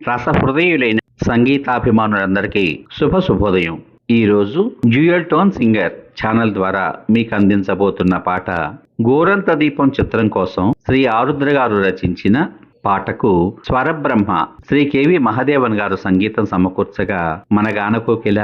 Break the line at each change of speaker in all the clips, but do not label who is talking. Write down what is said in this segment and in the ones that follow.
రసహృదయులైన సంగీతాభిమానులందరికీ శుభ శుభోదయం ఈరోజు డ్యూయల్ టోన్ సింగర్ ఛానల్ ద్వారా మీకు అందించబోతున్న పాట గోరంత దీపం చిత్రం కోసం శ్రీ ఆరుద్ర గారు రచించిన పాటకు స్వరబ్రహ్మ శ్రీ కేవి మహదేవన్ గారు సంగీతం సమకూర్చగా మన గానకోకిల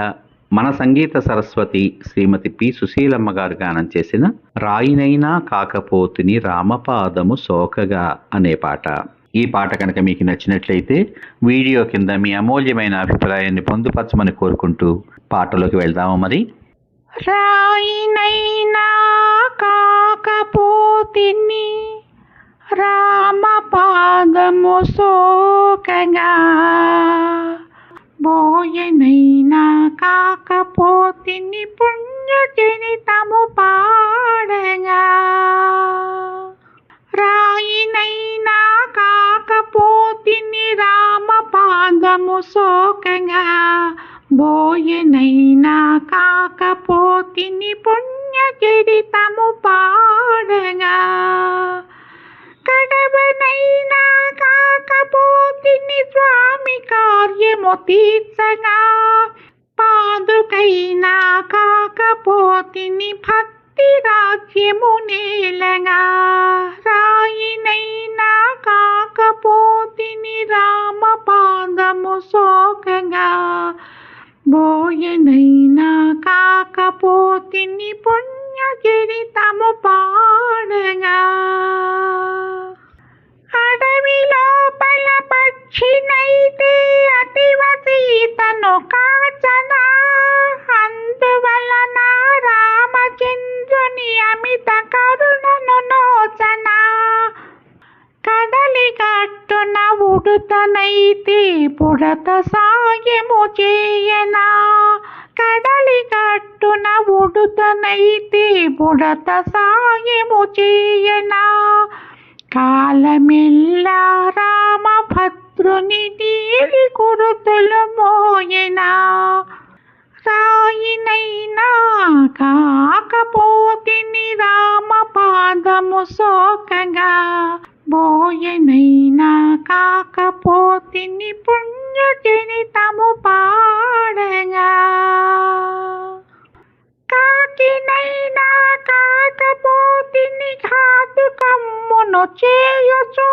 మన సంగీత సరస్వతి శ్రీమతి పి సుశీలమ్మ గారు గానం చేసిన రాయినైనా కాకపోతిని రామపాదము సోకగా అనే పాట. ఈ పాట కనుక మీకు నచ్చినట్లయితే వీడియో కింద మీ అమూల్యమైన అభిప్రాయాన్ని పొందుపరచమని కోరుకుంటూ పాటలోకి వెళ్దాము మరి.
రాయినైనా కాకపోతిని రామ పాదము సోకగా. బోయనైనా కాకపోతిని పుణ్యజనితము పాడగా. పాదము సోకగా బోయనైనా కాకపోతిని పుణ్యచరితము పాడగా. కడవనైనా కాకపోతిని స్వామి కార్యము తీర్చగా. పాదుకైనా కాకపోతిని భక్తి రాజ్యము నేలగా. రాయ నైనా కాకపోతిని పుణ్యచరితము పాడగా. అడవి లోపల పక్షినైతే అతివసీతను కాచనా. అందువలన రామచంద్రుని అమిత కరుణను నోచనా. కడలి కట్టున ఉడుతనైతే పుడత సాయము చేయనా. కడలి కట్టున ఉడుతనైతే బుడత సాయము చేయనా? కాలమిల్ల రామభద్రుని నీలి కురుతులు మోయనా? రాయినైనా కాకపోతిని రామ పాదము సోకగా బోయనైనా కాకపోతిని పుణ్య పుణ్యజనితము పాడగా కాకినైనా కాకపోతిని ఘాతు కమ్మును చేయచు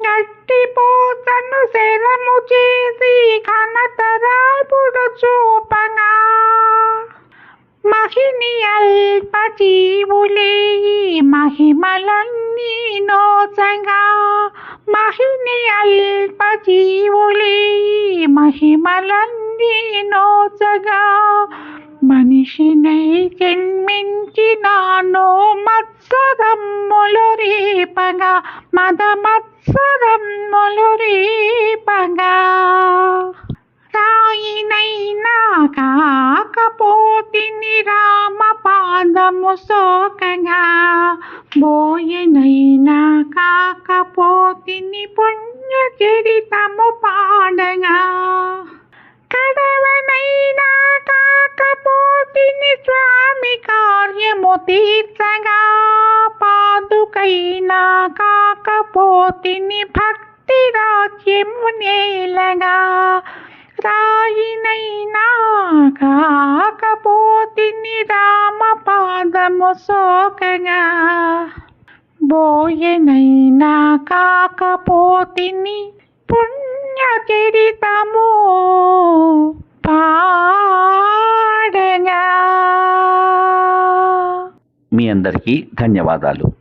గట్టి పోతను శరము చేసి ఘనతరాపుడు చూపగా మహిని అల్ప జీవులే మహిమలన్నీ నోచగా మహిని అల్ప జీవులే మహిమలన్నీ నోచగా మనిషినై జన్మించినాను మత్సరమ్ములు రీపగా మద మత్సరమ్ములు రీపగా. రాయినైనా కాకపోతిని రామ పాదము సోకగా బోయనైనా కాకపోతిని పుణ్యచరితము పాడగా. పాదుకైనా కాకపోతిని భక్తి రాజ్యము నేలగా రాయినైనా కాకపోతిని రామ పాదము సోకగా. బోయనైనా కాకపోతిని పుణ్యచరితము పాడగా.
మీ అందరికీ ధన్యవాదాలు.